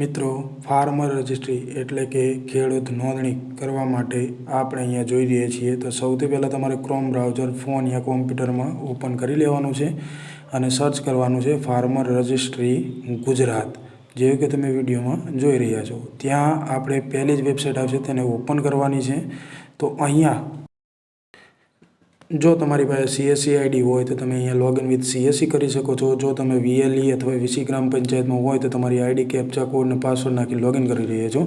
મિત્રો farmer registry એટલે કે ખેડૂત નોંધણી કરવા માટે આપણે અહીંયા જોઈ રહ્યા છીએ. તો સૌથી પહેલાં તમારે ક્રોમ બ્રાઉઝર ફોન યા કોમ્પ્યુટરમાં ઓપન કરી લેવાનું છે અને સર્ચ કરવાનું છે ફાર્મર રજિસ્ટ્રી ગુજરાત. જેવું કે તમે વિડીયોમાં જોઈ રહ્યા છો. ત્યાં આપણે પહેલી જ વેબસાઇટ આવશે, તેને ઓપન કરવાની છે. તો અહીંયા જો તમારી પાસે સીએસસી આઈડી હોય તો તમે અહીંયા લોગિન વિથ સીએસસી કરી શકો છો. જો તમે વીએલઈ અથવા વીસી ગ્રામ પંચાયતમાં હોય તો તમારી આઈડી કેપ્ચા કોડ અને પાસવર્ડ નાખી લોગિન કરી રહ્યા છો.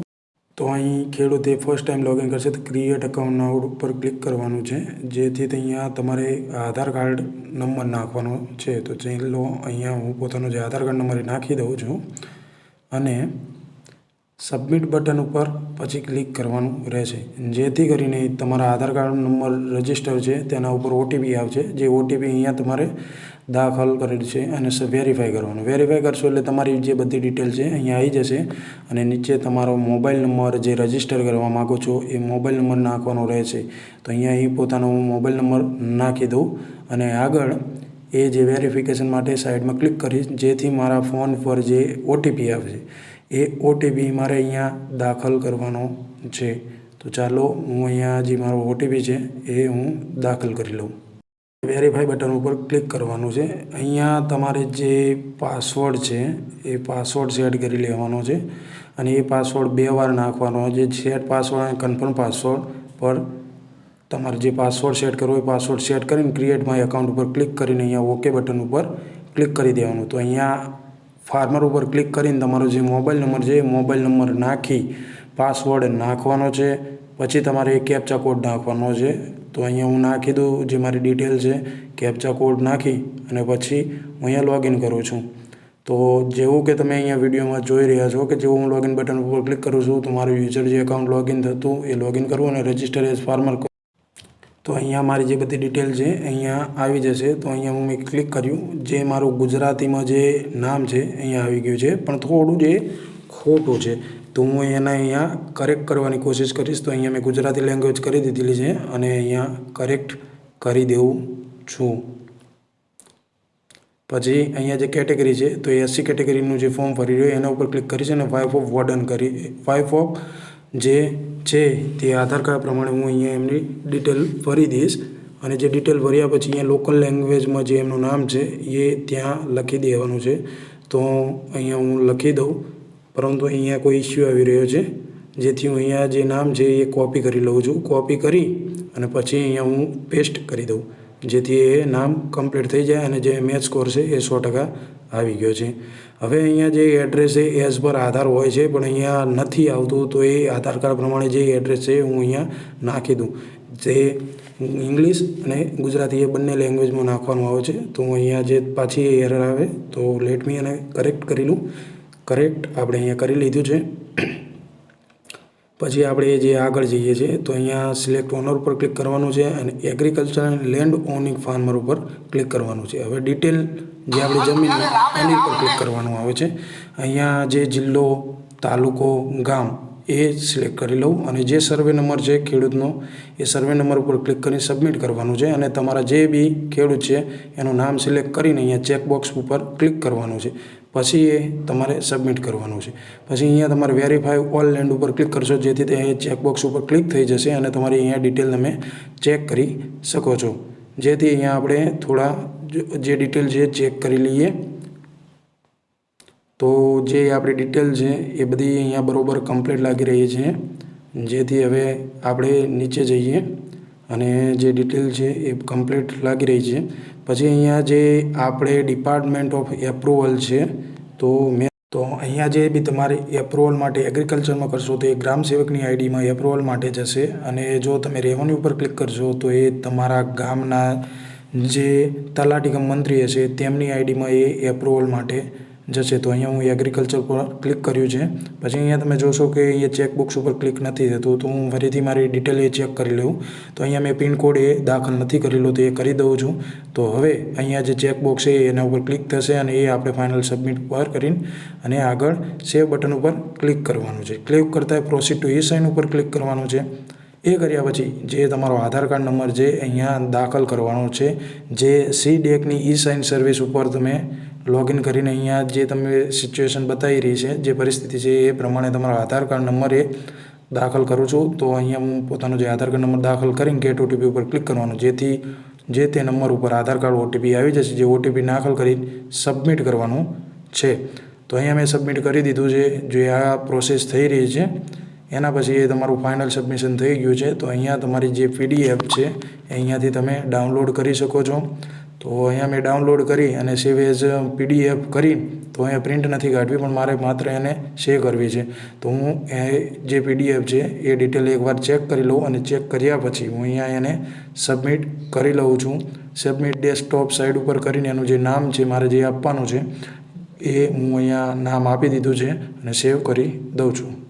તો અહીં ખેડૂતે ફર્સ્ટ ટાઈમ લોગિન કરશે તો ક્રિએટ અકાઉન્ટ નાઉડ ઉપર ક્લિક કરવાનું છે. જેથી અહીંયા તમારે આધાર કાર્ડ નંબર નાખવાનો છે. તો ચલો અહીંયા હું પોતાનો જે આધાર કાર્ડ નંબર નાખી દઉં છું. અને સબમિટ બટન ઉપર પછી ક્લિક કરવાનું રહેશે. જેથી કરીને તમારા આધાર કાર્ડ નંબર રજિસ્ટર છે, તેના ઉપર ઓટીપી આવશે, જે ઓટીપી અહીંયા તમારે દાખલ કરેલ છે અને વેરીફાઈ કરવાનું. વેરીફાઈ કરશો એટલે તમારી જે બધી ડિટેલ છે અહીંયા આવી જશે અને નીચે તમારો મોબાઈલ નંબર જે રજિસ્ટર કરવા માગો છો, એ મોબાઈલ નંબર નાખવાનો રહેશે. તો અહીંયા અહીં પોતાનો મોબાઈલ નંબર નાખી દઉં અને આગળ એ જે વેરિફિકેશન માટે સાઈડમાં ક્લિક કરીશ જેથી મારા ફોન પર જે ઓટીપી આવશે. એ ઓટીપી મારે અહીંયા દાખલ કરવાનો છે. તો ચાલો હું અહીંયા જે મારો ઓટીપી છે એ હું દાખલ કરી લઉં. વેરીફાઈ બટન ઉપર ક્લિક કરવાનું છે. અહીંયા તમારે જે પાસવર્ડ છે એ પાસવર્ડ સેટ કરી લેવાનો છે અને એ પાસવર્ડ બે વાર નાખવાનો જે સેટ પાસવર્ડ અને કન્ફર્મ પાસવર્ડ પર તમારે જે પાસવર્ડ સેટ કરવો એ પાસવર્ડ સેટ કરીને ક્રિએટ માય એકાઉન્ટ ઉપર ક્લિક કરીને અહીંયા ઓકે બટન ઉપર ક્લિક કરી દેવાનું. તો અહીંયા ફાર્મર ઉપર ક્લિક કરીને તમારો જે મોબાઈલ નંબર છે, એ મોબાઈલ નંબર નાખી પાસવર્ડ નાખવાનો છે. પછી તમારે એ કેપ્ચા કોડ નાખવાનો છે. તો અહીંયા હું નાખી દઉં, જે મારી ડિટેલ છે કેપ્ચા કોડ નાખી અને પછી હું અહીંયા લોગિન કરું છું. તો જેવું કે તમે અહીંયા વિડીયોમાં જોઈ રહ્યા છો કે જેવું હું લોગિન બટન ઉપર ક્લિક કરું છું, તો મારું યુઝર જે એકાઉન્ટ લોગિન થતું, એ લોગિન કરવું અને રજિસ્ટર એઝ ફાર્મર તો અહીંયા મારી જે બધી ડિટેલ છે, અહીંયા આવી જશે. તો અહીંયા હું મેં ક્લિક કર્યું. જે મારું ગુજરાતીમાં જે નામ છે, અહીંયા આવી ગયું છે. પણ થોડું જે ખોટું છે, તો હું એને અહીંયા કરેક્ટ કરવાની કોશિશ કરીશ. તો અહીંયા મેં ગુજરાતી લેંગ્વેજ કરી દીધેલી છે અને અહીંયા કરેક્ટ કરી દેવું છું. પછી અહીંયા જે કેટેગરી છે, તો એસસી કેટેગરીનું જે ફોર્મ ભરી રહ્યું એના ઉપર ક્લિક કરીશ અને વાઇફ ઓફ વોર્ડન કરી વાઇફ ઓફ જે છે તે આધાર કાર્ડ પ્રમાણે હું અહીંયા એમની ડિટેલ ભરી દઈશ અને જે ડિટેલ ભર્યા પછી અહીંયા લોકલ લેંગ્વેજમાં જે એમનું નામ છે એ ત્યાં લખી દેવાનું છે. તો અહીંયા હું લખી દઉં. પરંતુ અહીંયા કોઈ ઇસ્યુ આવી રહ્યો છે. જેથી હું અહીંયા જે નામ છે એ કોપી કરી લઉં છું. કોપી કરી અને પછી અહીંયા હું પેસ્ટ કરી દઉં. જેથી એ નામ કમ્પ્લીટ થઈ જાય અને જે મેચ સ્કોર છે એ સો ટકા આવી ગયો છે. હવે અહીંયા જે એડ્રેસ છે એઝ પર આધાર હોય છે, પણ અહીંયા નથી આવતું, તો એ આધાર કાર્ડ પ્રમાણે જે એડ્રેસ છે હું અહીંયા નાખી દઉં. જે ઇંગ્લિશ અને ગુજરાતી એ બંને લેંગ્વેજમાં નાખવાનું આવે છે, તો હું અહીંયા જે પાછી એરર આવે, તો લેટ મી અને કરેક્ટ કરી લઉં. કરેક્ટ આપણે અહીંયા કરી લીધું છે. પછી આપણે જે આગળ જઈએ છીએ, તો અહીંયા સિલેક્ટ ઓનર ઉપર ક્લિક કરવાનું છે અને agriculture and land owning farmer ઉપર ક્લિક કરવાનું છે. હવે ડિટેલ જે આપણી જમીન એની ઉપર ક્લિક કરવાનું આવે છે. અહીંયા જે જિલ્લો, તાલુકો, ગામ, એ સિલેક્ટ કરી લઉં અને જે સર્વે નંબર છે, ખેડૂતનો, એ સર્વે નંબર ઉપર ક્લિક કરી સબમિટ કરવાનું છે અને તમારા જે બી ખેડૂત છે, એનું નામ સિલેક્ટ કરીને અહીંયા ચેકબોક્સ ઉપર ક્લિક કરવાનું છે. પછી એ તમારે સબમિટ કરવાનું છે. પછી અહીંયા તમારે વેરીફાઈ ઓલ લેન્ડ ઉપર ક્લિક કરશો, જેથી તે ચેકબોક્સ ઉપર ક્લિક થઈ જશે અને તમારી અહીંયા ડિટેલ તમે ચેક કરી શકો છો. જેથી અહીંયા આપણે થોડા જે ડિટેલ છે ચેક કરી લઈએ. તો જે આપણી ડિટેલ છે એ બધી અહીંયા બરોબર કમ્પ્લીટ લાગી રહી છે. જેથી હવે આપણે નીચે જઈએ. અને જે ડિટેલ છે એ કમ્પ્લીટ લાગી રહી છે. પછી અહીંયા જે આપણે ડિપાર્ટમેન્ટ ઓફ એપ્રુવલ છે, તો મેં તો અહીંયા જે બી તમારે એપ્રુવલ માટે એગ્રીકલ્ચરમાં કરશો તો એ ગ્રામ સેવકની આઈડીમાં એપ્રુવલ માટે જશે. અને જો તમે રેવન્યુ ઉપર ક્લિક કરશો તો એ તમારા ગામના જે તલાટી કમ મંત્રી હશે તેમની આઈડીમાં એ એપ્રુવલ માટે જશે તો અહીંયા હું એગ્રીકલ્ચર પર ક્લિક કર્યું છે. પછી અહીંયા તમે જોશો કે એ ચેકબોક્સ ઉપર ક્લિક નથી થતું, તો હું ફરીથી મારી ડિટેલ એ ચેક કરી લઉં. તો અહીંયા મેં પિનકોડ એ દાખલ નથી કરેલો, તો એ કરી દઉં છું. તો હવે અહીંયા જે ચેકબોક્સ છે એના ઉપર ક્લિક થશે અને એ આપણે ફાઇનલ સબમિટ પર કરીને અને આગળ સેવ બટન ઉપર ક્લિક કરવાનું છે. ક્લિક કરતાં પ્રોસીડ ટુ ઈ સાઇન ઉપર ક્લિક કરવાનું છે. એ કર્યા પછી જે તમારો આધાર કાર્ડ નંબર છે અહીંયા દાખલ કરવાનો છે, જે સી ડેકની ઈ સાઇન સર્વિસ ઉપર તમે લોગિન કરીને અહીંયા જે તમે સિચ્યુએશન બતાવી રહી છે, જે પરિસ્થિતિ છે એ પ્રમાણે તમારો આધાર કાર્ડ નંબર એ દાખલ કરું છું. તો અહીંયા હું પોતાનો જે આધાર કાર્ડ નંબર દાખલ કરીને ગેટ ઓટીપી ઉપર ક્લિક કરવાનું, જેથી જે તે નંબર ઉપર આધાર કાર્ડ ઓટીપી આવી જશે, જે ઓટીપી દાખલ કરી સબમિટ કરવાનું છે. તો અહીંયા મેં સબમિટ કરી દીધું છે, જે આ પ્રોસેસ થઈ રહી છે. એના પછી એ તમારું ફાઇનલ સબમિશન થઈ ગયું છે. તો અહીંયા તમારી જે પીડીએફ છે, એ અહીંયાથી તમે ડાઉનલોડ કરી શકો છો. તો અહીંયા મેં ડાઉનલોડ કરી અને સેવ એઝ પીડીએફ કરી, તો અહીંયા પ્રિન્ટ નથી કાઢવી, પણ મારે માત્ર એને સેવ કરવી છે. તો હું એ જે પીડીએફ છે, એ ડિટેલ એકવાર ચેક કરી લઉં અને ચેક કર્યા પછી હું અહીંયા એને સબમિટ કરી લઉં છું. સબમિટ ડેસ્કટોપ સાઇડ ઉપર કરીને એનું જે નામ છે, મારે જે આપવાનું છે, એ હું અહીંયા નામ આપી દીધું છે અને સેવ કરી દઉં છું.